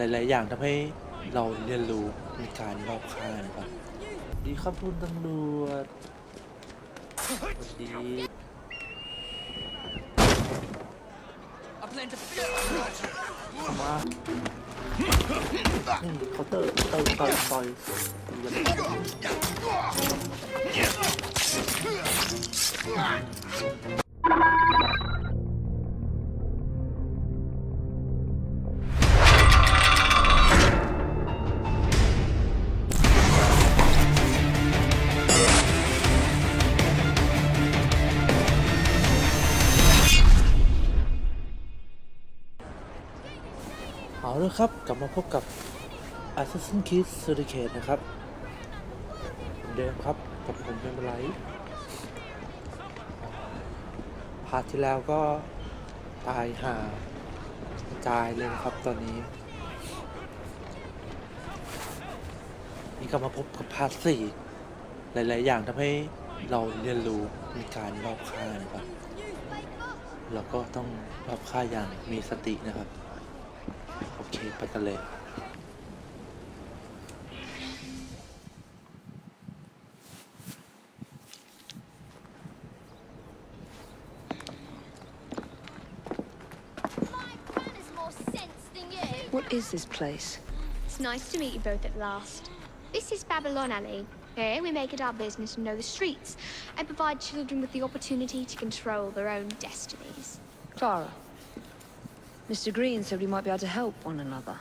หลาย ๆ อย่างทำให้เราเรียนรู้ในการรอบข้างครับดีครับคุณตำรวจสวัสดีเข้ามานี่เคาน์เตอร์เตอร์ต่อยต่อย ครับกลับมาพบกับ Assassin's Creed Syndicate นะครับเหมือนเดิมครับกับผมเป็นไรพาที่แล้วก็ตายหากระจายเลยนะครับตอนนี้ นี่ก็มาพบกับพาร์ทสี่หลาย ๆ อย่างทำให้เราเรียนรู้ในการรอบค่านะครับ เราก็ต้องรอบค่าอย่างมีสตินะครับ Okay, patale. What is this place? It's nice to meet you both at last. This is Babylon Alley. Here we make it our business to know the streets and provide children with the opportunity to control their own destinies. Clara, Mr. Green said we might be able to help one another.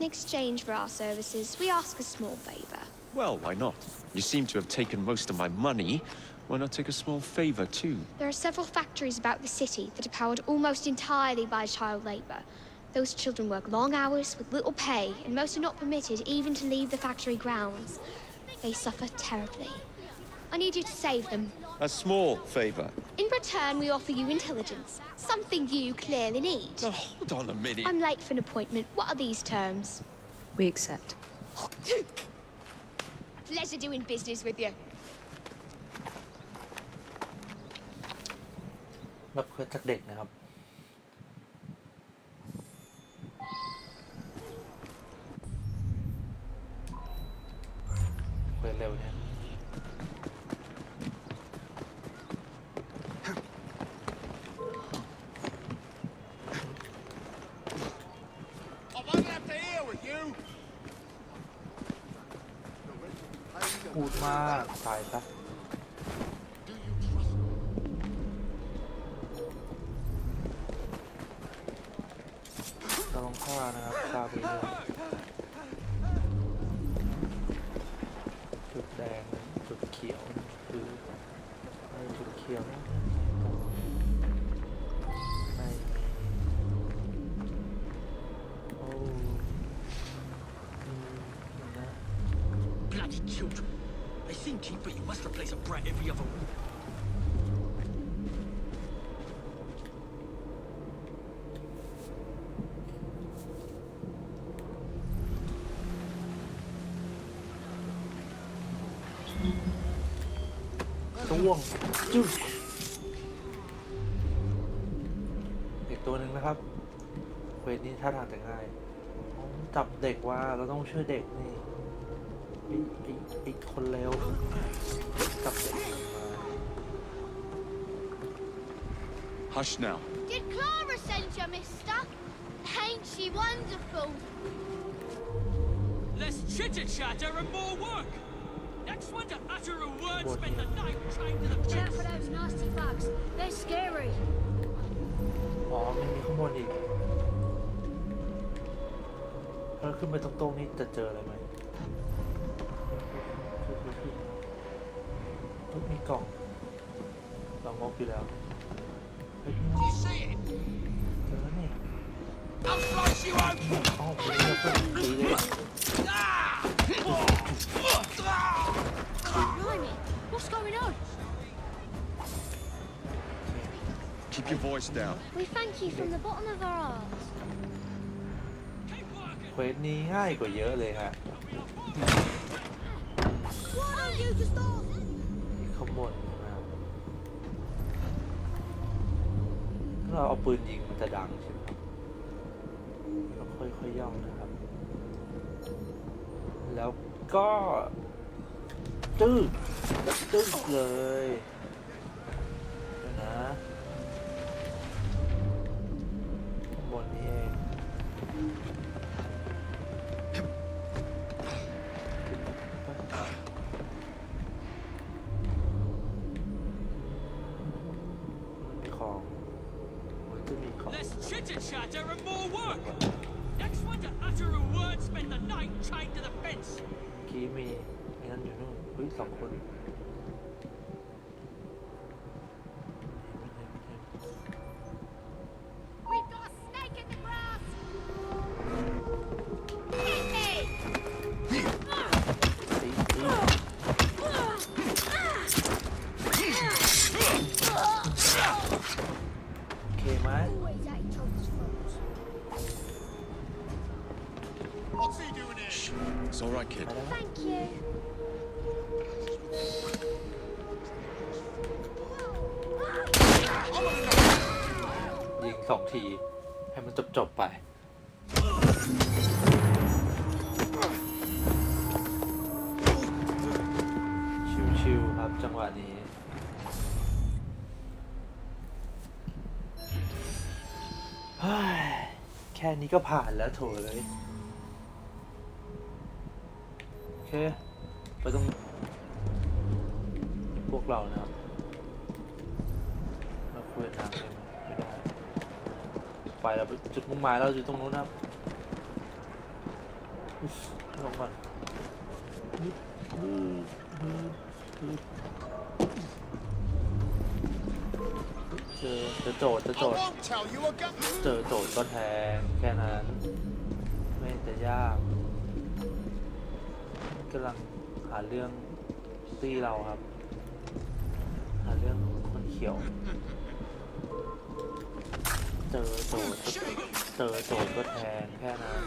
In exchange for our services, we ask a small favor. Well, why not? You seem to have taken most of my money. Why not take a small favor, too? There are several factories about the city that are powered almost entirely by child labor. Those children work long hours with little pay, and most are not permitted even to leave the factory grounds. They suffer terribly. I need you to save them. A small favor. In return, we offer you intelligence, something you clearly need. Now, hold on a minute. I'm late for an appointment. What are these terms? We accept. Pleasure doing business with you. รับ Bloody children. They seem cheap, but you must replace a brat every other week. จ้วงจึ๊บอีกตัวหนึ่งนะครับเควสนี้ท่าทางจะง่ายอ๋อจับเด็กว่าเราต้องช่วยเด็กนี่ไอ้ไอ้ไอ้ คนเลวจับเด็กมา Hush now. Did Clara send you, mister? Ain't she wonderful? Less chitter chatter and more work. Next one to utter a word, What spend the here? night trying to the Watch out best. for those nasty bugs. They're scary. อ๋อมันมีข้างบนอีกถ้าขึ้นไปตรงๆนี้จะเจออะไรไหม กล่องเรางบอยู่แล้วเฮ้ย Do you see it? เจอแล้วนี่ I'll slice you open. อ๋อผมเลือกเพื่อนตีเลย Blimey, what's going on? Keep your voice down. We thank you from the bottom of our hearts. Keep working. เควสนี้ง่ายกว่าเยอะเลยฮะ Why don't you just stop? ข้างบนนะครับ ถ้าเราเอาปืนยิงมันจะดังใช่ไหมครับเราค่อยๆย่องนะครับ แล้วก็ตึ้งตึ้งเลยนะ อยู่นู่ ฮ้ยแค่นี้ก็ผ่านแล้วโถเลย โอเค ไปตรงพวกเรานะครับ เราคุยทางได้ไม่ได้ ไปแล้วจุดมุ่งหมายเราอยู่ตรงนู้นนะครับอุ๊ยลงก่อน ฮึบฮึบฮึบฮึบเจอเจอโจทย์เจอ I โจทย์ won't tell you again. เจอโจทย์ก็แทงแค่นั้น ไม่จะยากกำลังหาเรื่องตีเราครับ หาเรื่องคนเขียว เจอโจทย์ก็เจอโจทย์ก็แทงแค่นั้น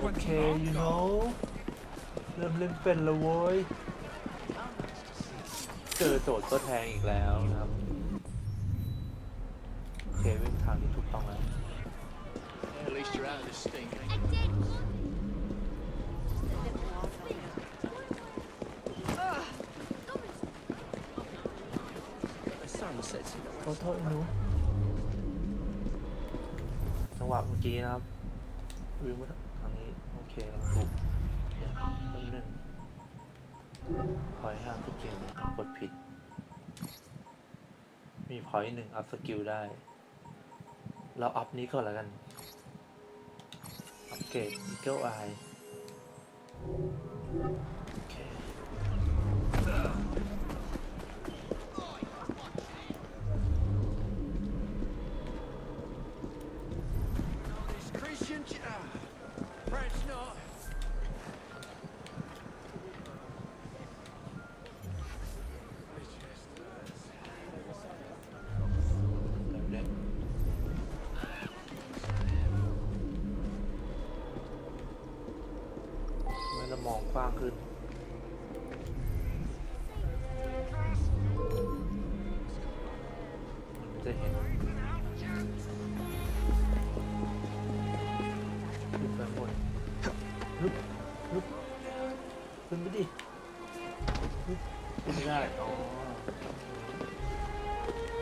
โอเค you know เริ่มเล่นเป็นแล้วโว้ย เจอโจทย์ก็แทงอีกแล้วนะครับโอเควิ่ง ทางที่ถูกต้องแล้ว At least you're out of this stink. I did. The sun sets in ขอโทษหนูจังหวะเมื่อกี้นะครับวิ่งมาทางนี้โอเคเราถูกเดี๋ยวแป๊บนึงพอยห้าสกิลเนี่ยกดผิด มีพอยหนึ่งอัพสกิลได้ เราอัพนี้ก่อนแล้วกัน อัปเกรดอีเกิลไอ ลุกลุกขึ้นไปดิขึ้นไม่ได้อ๋อ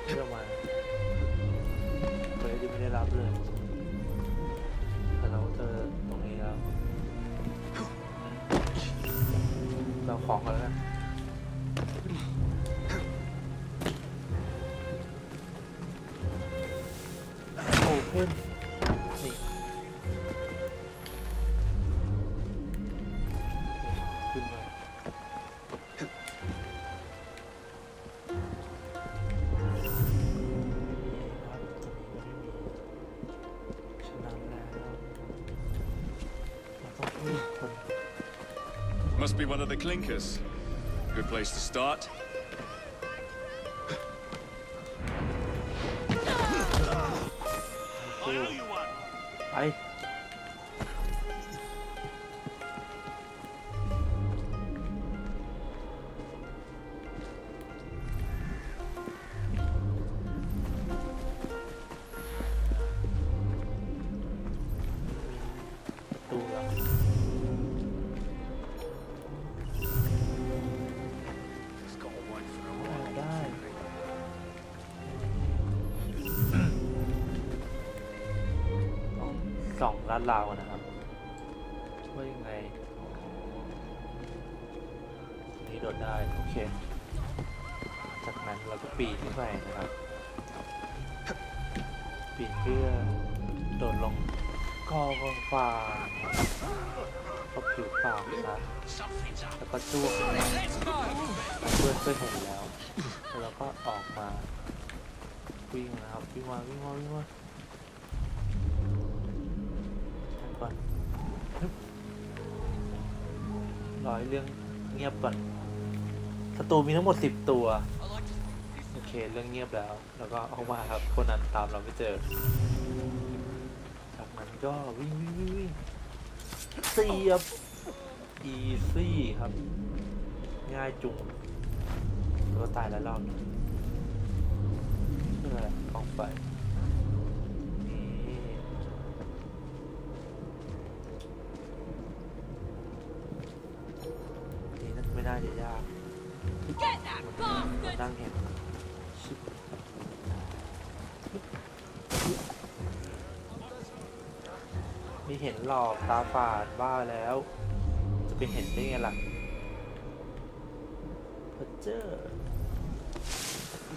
เชื่อมาเคยที่ไม่ได้รับเลยแต่เราเจอตรงนี้แล้วเราของกันแล้วนะ Must be one of the clinkers. Good place to start. ลาดราวก่อนนะครับว่ายังไงนี่โดดได้ โอเค จากนั้นเราก็ปีนขึ้นไปนะครับ ปีนเพื่อโดดลงกองฟางก็ผิวปากนะแล้วก็จ้วงเพื่อนเพื่อนเห็นแล้ว แล้วเราก็ออกมาวิ่งนะครับวิ่งมาวิ่งมาวิ่งมา ก่อนรอให้เรื่องเงียบก่อนศัตรูมีทั้งหมดสิบตัว โอเค เรื่องเงียบแล้ว แล้วก็ออกมาครับคนนั้นตามเราไม่เจอ จากนั้นก็วิ่งวิ่งวิ่งวิ่งเสียบอีซี่ครับ ง่ายจุงแล้วก็ตายแล้วรอบนึงเพื่ออะไรกองไฟ bastard! นั่งเห็นม่เห็นหรอกตาฝาดบ้าแล้ว จะไปเห็นได้ไงล่ะเพอเจอร์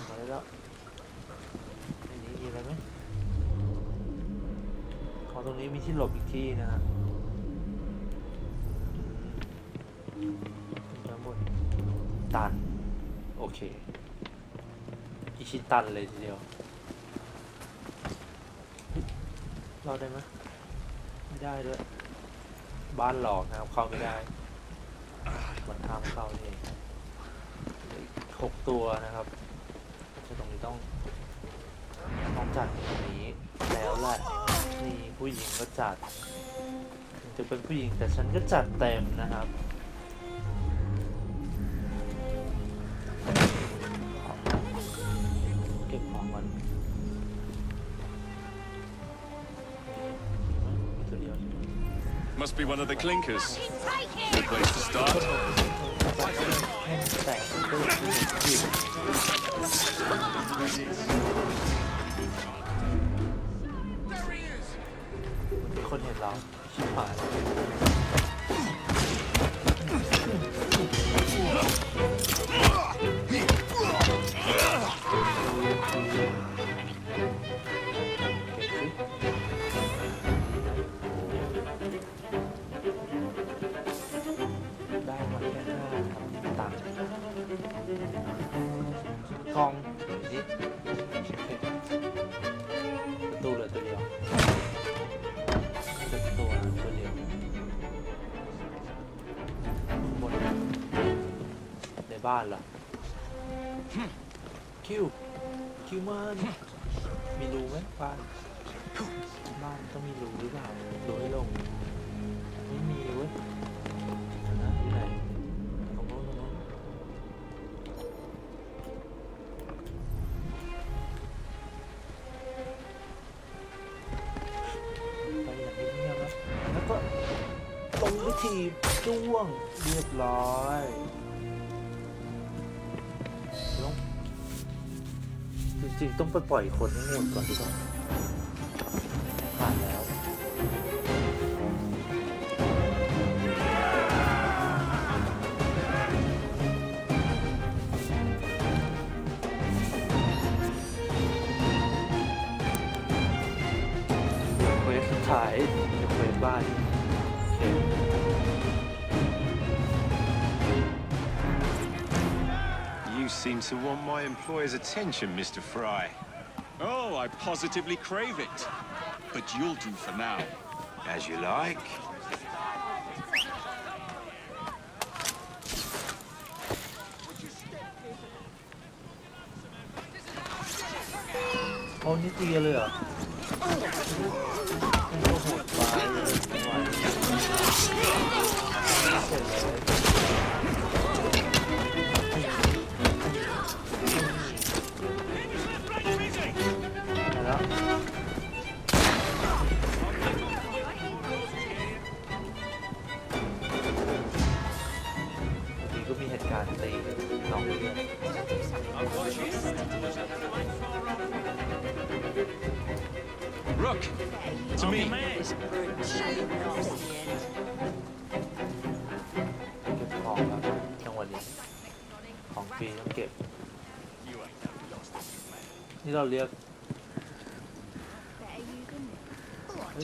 มาได้แล้วในนี้มีอะไรไหมขอตรงนี้มีที่หลบอีกที่นะฮะด้านบนตันโอเค ชิตันเลยทีเดียว รอดได้ไหมไม่ได้ด้วย บ้านหลอกนะครับเข้าไม่ได้ มันห้ามเข้านี่เองหกตัวนะครับจะตรงนี้ต้องต้องจัดตรงนี้แล้วแหละนี่ผู้หญิงก็จัดถึงจะเป็นผู้หญิงแต่ฉันก็จัดเต็มนะครับ be one of the clinkers. Take it! Good place to start. ให้มันแตกก็คือ There he is! บ้านเหรอคิวคิวมันมีรูไหมบ้านบ้านต้องมีรูหรือเปล่ารูให้ลงไม่มีเว้ยนะอยู่ไหนตรงโน้นตรงโน้นไปอย่างเงียบๆนะแล้วก็ลงวิธีจ้วงเรียบร้อย ริงๆต้องไปปล่อยคนให้หมดก่อนดีกว่า You seem to want my employer's attention, Mr. Fry. Oh, I positively crave it. But you'll do for now. As you like. โอ้นี่ตีกันเลยเหรอโอ้โหดไปเลยจังหวะนี้เสร็จเลย นี้ก็มีเหตุการณ์ตีน้องเลือด Rook, to me. This brute shame nasty end. เก็บของครับจังหวะนี้ ของฟรีต้องเก็บ นี่เราเรียก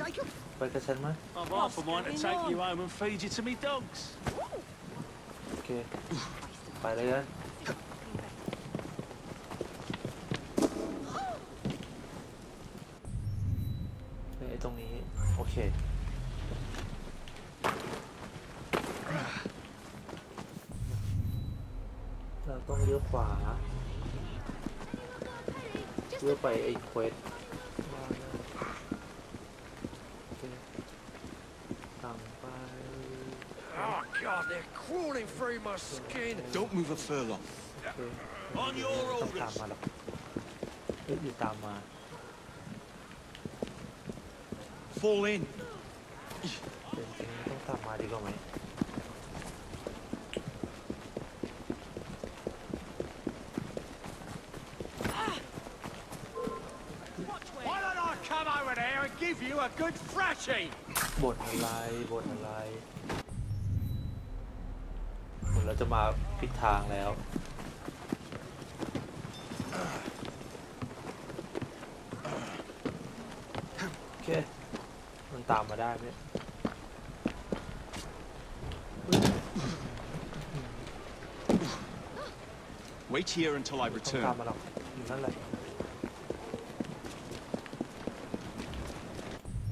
Jacob. ไปกับฉันไหม I've half a mind to take you home and feed you to me dogs. เค ไปเลยกันไอ้ตรงนี้ โอเค เราต้องเลี้ยวขวาเพื่อไปไอ้เควส God, they're crawling through my skin. Don't move a furlong. โอเคไม่ต้องตามมาหรอกเฮ้ยอยู่ตามมา Fall in. จริงๆต้องตามมาดีกว่าไหม Why don't I come over there and give you a good thrashing? บทอะไรบทอะไรเหมือนเรา จะมาผิดทางแล้ว โอเค มันตามมาได้ไหม Wait here until I ต้อง return. ตามมาหรอกอยู่นั่นแหละ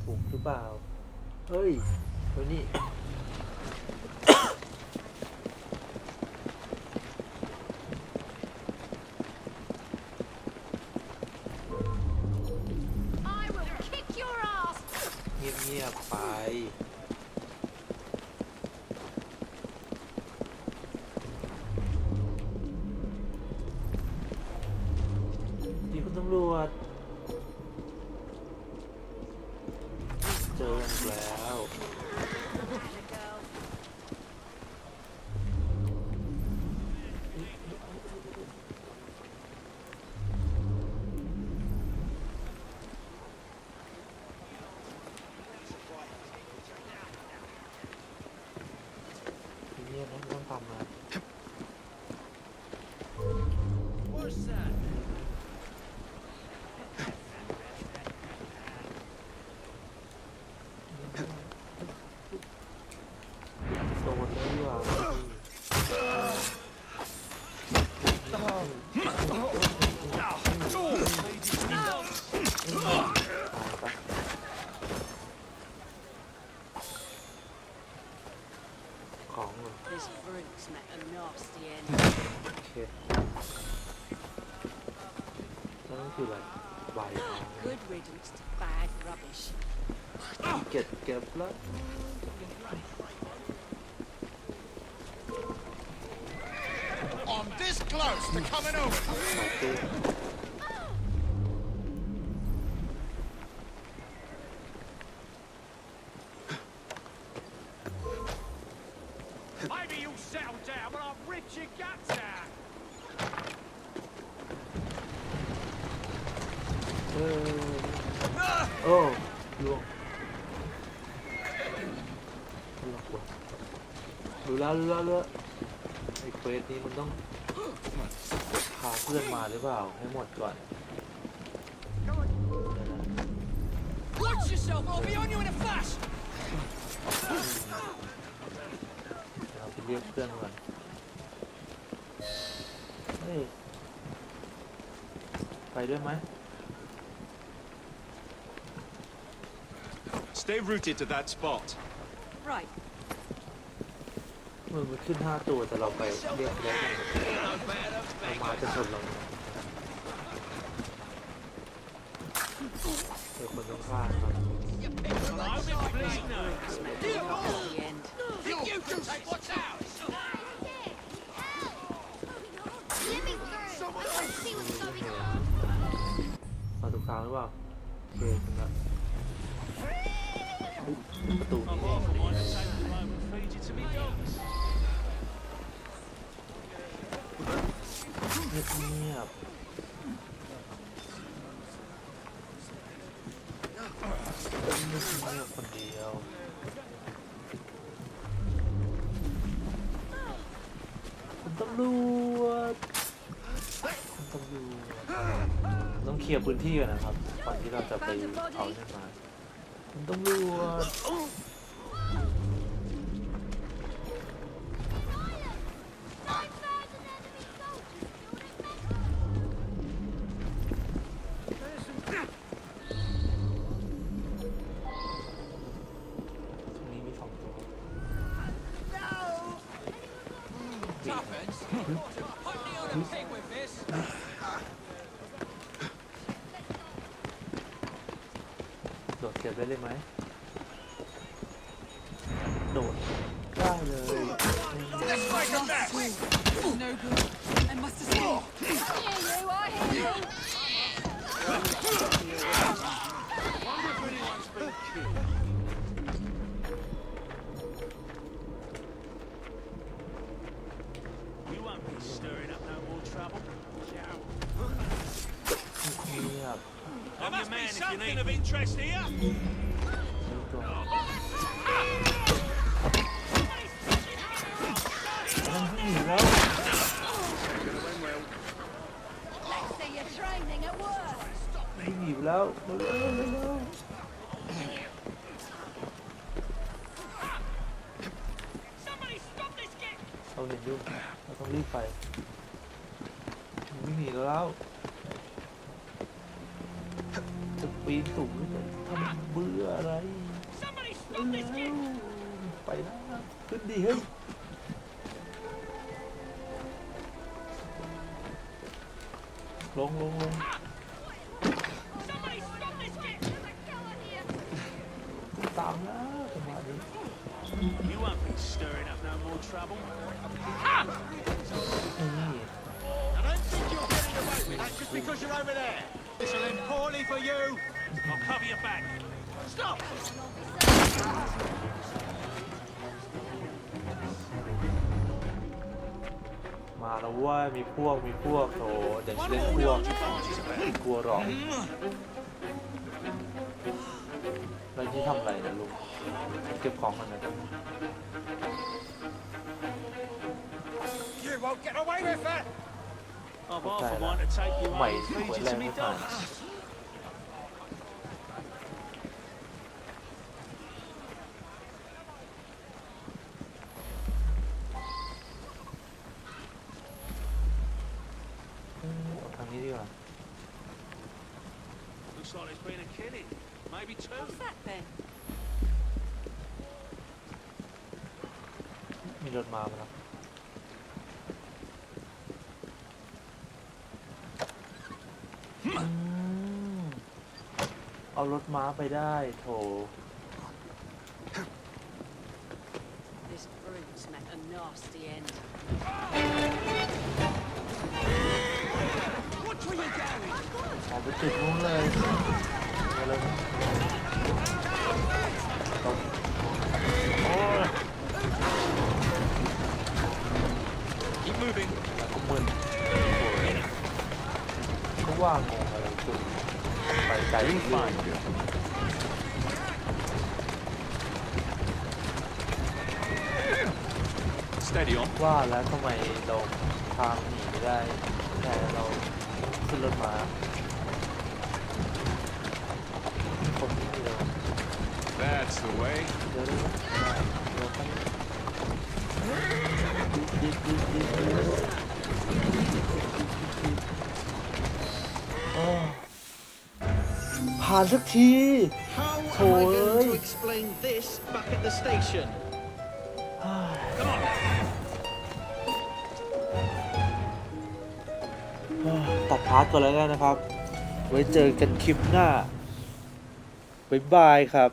ถูกหรือเปล่า เฮ้ยเฮ้ยนี่ This brute's met a nasty end. โอเคแล้วนั่นคืออะไรใบของ Good riddance to bad rubbish. เก็บเก็บแล้ว I'm this close to coming over. โอเค Maybe you'll settle down when I've ripped your guts out. เออโอ้ลวงลวงกว่า รู้แล้วรู้แล้วรู้แล้วไอ้เควสนี้มันต้องพาเพื่อนมาหรือเปล่า ให้หมดก่อนเดี๋ยวนะ Watch yourself, I'll be on you in a flash! เราไปเรียกเพื่อนก่อนเฮ้ยไปด้วยไหม Stay rooted to that spot. Right, มันมันขึ้นห้าตัวแต่เราไปเรียกเรียกเรามาจะชนเราเดี๋ยวคนต้องฆ่าครับ มาถูกทางหรือเปล่าโอเคถึงแล้วประตูนี้ I've half a mind to take you home and feed you to me dogs. เงียบเงียบเงียบเงียวคุณตำรวจคุณตำรวจต้องเคลียร์พื้นที่ก่อนนะครับก่อนที่เราจะไปเอาเนี่ยมาคุณตำรวจ เก็บได้เลยไหม stirring up no more trouble. นี่ I don't think you're getting away with that just because you're over there. This'll end poorly for you. I'll cover your back. Stop! มาแล้วเว่ามีพวกมีพวกโถเด็กเล่นพวกไม่กลัวหรอกแล้วนี่ทำอะไรนะลุง เก็บของมันนะ You won't get away with it. I've Okay, often lad. wanted to take you Mày out and quậy feed you to lên me mới phải. dogs. เออเอาทางนี้ดีกว่า Looks like there's been a killing. Maybe two. What's that then? รถมาแล้วอืมเอารถม้าไปได้โถ This brute's met a nasty end. Watch where you're going. ออกไปจุดนู้นเลย ว่างงอะไรจุดไปไกล Doing เรื่อย fine, girl. Steady on. ว่าแล้วทำไมเราทางหนีไม่ได้แต่เราขึ้นรถมาคนที่มีเรา That's the way. เดี๋ยวเดี๋ยวเดี๋ยวตั้ ผ่านสักที How am I Thôi. going to explain this back at the station? ตัดพาร์ทก่อนแล้วกันนะครับ ไว้เจอกันคลิปหน้า บ๊ายบายครับ